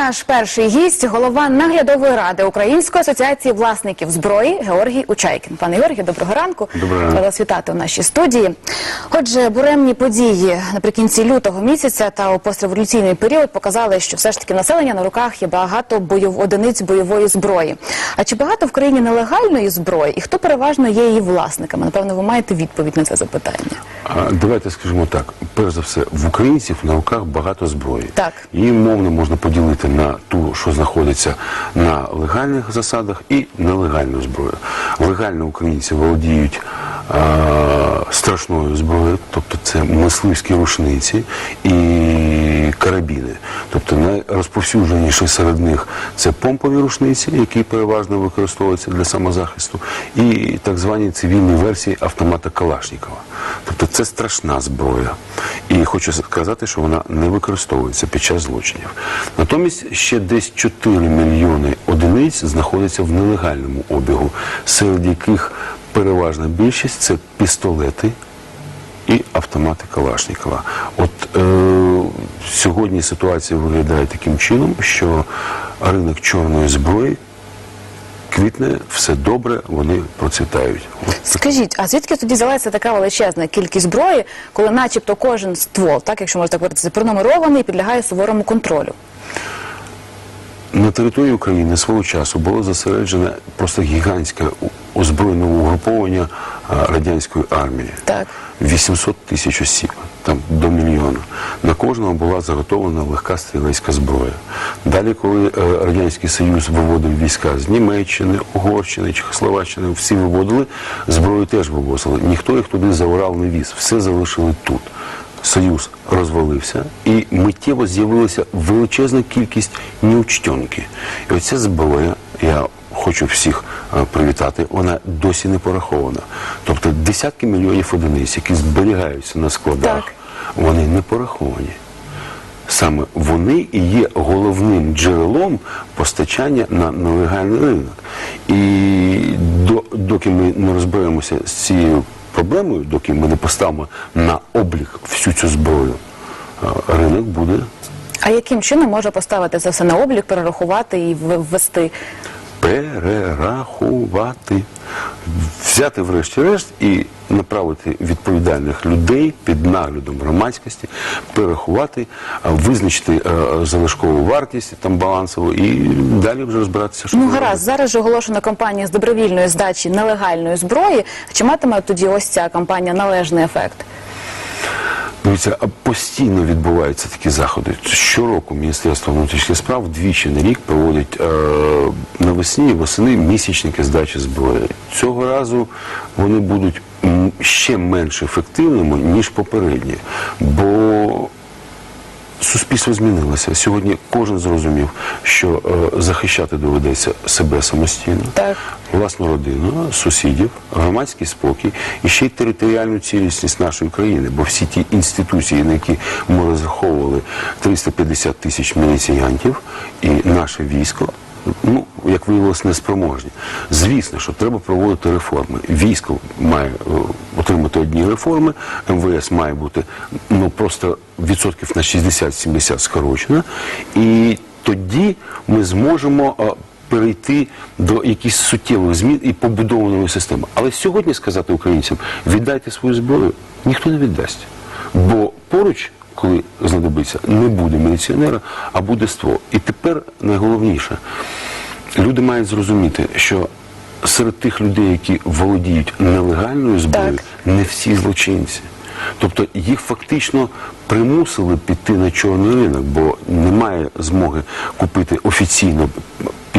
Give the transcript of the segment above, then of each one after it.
Наш перший гість голова наглядової ради Української асоціації власників зброї Георгій Учайкін. Пане Георгію, доброго ранку. Доброго ранку. Вас вітати у нашій студії. Отже, буремні події наприкінці лютого місяця та у постреволюційний період показали, що все ж таки населення на руках є багато бойов одиниць бойової зброї. А чи багато в країні нелегальної зброї, і хто переважно є її власниками? Напевно, ви маєте відповідь на це запитання. А, Давайте скажемо так. Перш за все, в українців на руках багато зброї. Так. Її мовно можна поділити на ту, що знаходиться на легальних засадах, і нелегальну зброю. Легально українці володіють страшною зброєю, тобто це мисливські рушниці і карабіни. Тобто найрозповсюдженіші серед них це помпові рушниці, які переважно використовуються для самозахисту, і так звані цивільні версії автомата Калашнікова. Тобто це страшна зброя. І хочу сказати, що вона не використовується під час злочинів. Натомість ще десь 4 мільйони одиниць знаходяться в нелегальному обігу, серед яких переважна більшість це пістолети і автомати Калашникова. От е, сьогодні ситуація виглядає таким чином, що ринок чорної зброї квітне, все добре, вони процвітають. Скажіть, а звідки тоді взялася така величезна кількість зброї, коли, начебто, кожен ствол, так якщо можна так говорити, пронумерований і підлягає суворому контролю? На території України свого часу було зосереджене просто гігантське озброєне угруповання радянської армії. Так. 800 тисяч осіб, там до мільйона. На кожного була заготовлена легка стрілецька зброя. Далі, коли е, Радянський Союз виводив війська з Німеччини, Угорщини, Чехословаччини, всі виводили, зброю теж вивозили. Ніхто їх туди за Урал не віз, все залишили тут. Союз розвалився і миттєво з'явилася величезна кількість неучтенки. І оця зброя, я хочу всіх е, привітати, вона досі не порахована. Тобто десятки мільйонів одиниць, які зберігаються на складах, Так. вони не пораховані. Саме вони і є головним джерелом постачання на нелегальний ринок. І до, доки ми не розберемося з цією проблемою, доки ми не поставимо на облік всю цю зброю, е, ринок буде А яким чином може поставити це все на облік, перерахувати і ввести? перерахувати, взяти врешті-решт і направити відповідальних людей під наглядом громадськості, перерахувати, визначити е, залишкову вартість там балансову і далі вже розбиратися, що Ну робити. гаразд, зараз же оголошена кампанія з добровільної здачі нелегальної зброї. Чи матиме тоді ось ця кампанія належний ефект? Дивіться, постійно відбуваються такі заходи. Щороку Міністерство внутрішніх справ двічі на рік проводить е, навесні і восени місячники здачі зброї. Цього разу вони будуть ще менш ефективними, ніж попередні. Бо суспільство змінилося. Сьогодні кожен зрозумів, що е, захищати доведеться себе самостійно, Так. власну родину, сусідів, громадський спокій і ще й територіальну цілісність нашої країни. Бо всі ті інституції, на які ми розраховували 350 тисяч міліціянтів, і наше військо. Ну, як виявилось, неспроможні. Звісно, що треба проводити реформи. Військо має е, отримати одні реформи, МВС має бути ну просто відсотків на 60-70 скорочено. І тоді ми зможемо е, перейти до якихось суттєвих змін і побудованої системи. Але сьогодні сказати українцям, віддайте свою зброю, ніхто не віддасть. Бо поруч, коли знадобиться, не буде міліціонера, а буде ствол. І тепер найголовніше, люди мають зрозуміти, що серед тих людей, які володіють нелегальною зброєю, не всі злочинці. Тобто їх фактично примусили піти на чорний ринок, бо немає змоги купити офіційно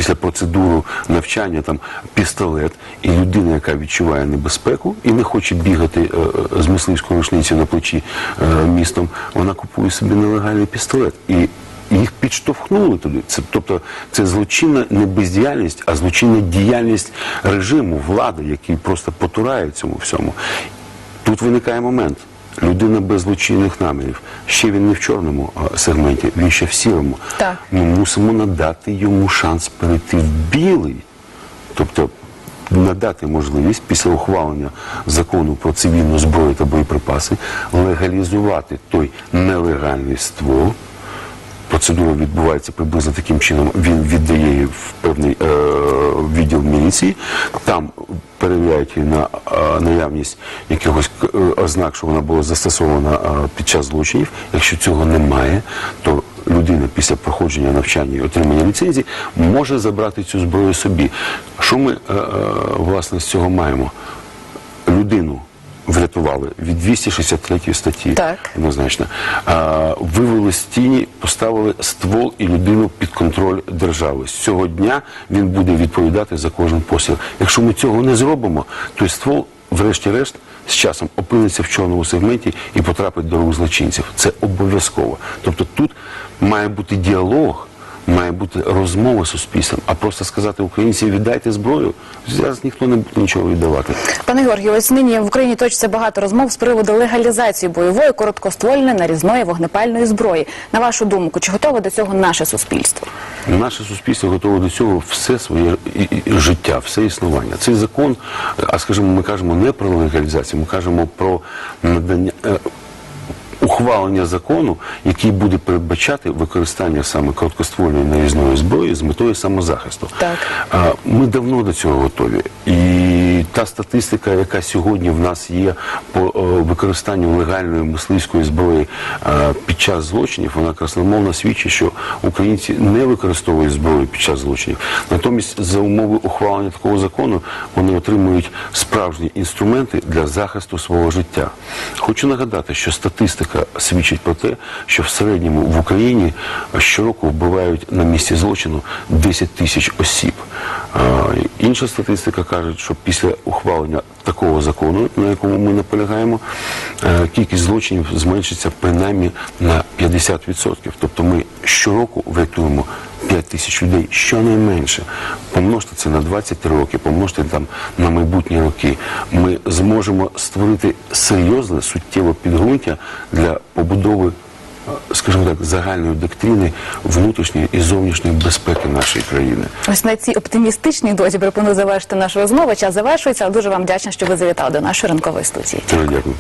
після процедури навчання там пістолет, і людина, яка відчуває небезпеку і не хоче бігати е, е, з мисливської рушниці на плечі е, містом, вона купує собі нелегальний пістолет. І їх підштовхнули туди. Це, тобто це злочинна не бездіяльність, а злочинна діяльність режиму, влади, який просто потурає цьому всьому. Тут виникає момент. Людина без злочинних намірів. Ще він не в чорному сегменті, він ще в сірому. Так. Ми мусимо надати йому шанс перейти в білий. Тобто надати можливість після ухвалення закону про цивільну зброю та боєприпаси легалізувати той нелегальний ствол, процедура відбувається приблизно таким чином. Він віддає її в певний е, відділ міліції, там перевіряють її на е, наявність якихось е, ознак, що вона була застосована е, під час злочинів. Якщо цього немає, то людина після проходження навчання і отримання ліцензії може забрати цю зброю собі. Що ми е, е, власне з цього маємо? Людину врятували від 263 статті Так. однозначно. А, вивели з тіні, поставили ствол і людину під контроль держави. З цього дня він буде відповідати за кожен постріл. Якщо ми цього не зробимо, то ствол, врешті-решт, з часом опиниться в чорному сегменті і потрапить до рук злочинців. Це обов'язково. Тобто тут має бути діалог. Має бути розмова з суспільством, а просто сказати українцям віддайте зброю. Зараз ніхто не буде нічого віддавати. Пане Георгію, ось нині в Україні точиться багато розмов з приводу легалізації бойової, короткоствольної, нарізної вогнепальної зброї. На вашу думку, чи готове до цього наше суспільство? Наше суспільство готове до цього все своє життя, все існування. Цей закон, а скажімо, ми кажемо не про легалізацію, ми кажемо про надання. Ухвалення закону, який буде передбачати використання саме короткоствольної нарізної зброї з метою самозахисту. Так. А, Ми давно до цього готові. І та статистика, яка сьогодні в нас є по е, використанню легальної мисливської зброї е, під час злочинів, вона красномовно свідчить, що українці не використовують зброю під час злочинів. Натомість, за умови ухвалення такого закону, вони отримують справжні інструменти для захисту свого життя. Хочу нагадати, що статистика свідчить про те, що в середньому в Україні щороку вбивають на місці злочину 10 тисяч осіб. Інша статистика каже, що після ухвалення такого закону, на якому ми наполягаємо, е, кількість злочинів зменшиться принаймні на 50%. Тобто ми щороку врятуємо 5 тисяч людей щонайменше. Помножте це на 23 роки, помножте там на майбутні роки. Ми зможемо створити серйозне суттєве підґрунтя для побудови, скажімо так, загальної доктрини внутрішньої і зовнішньої безпеки нашої країни. Ось на цій оптимістичній доті пропоную завершити нашу розмову. Час завершується, але дуже вам вдячна, що ви завітали до нашої ранкової студії. Дякую.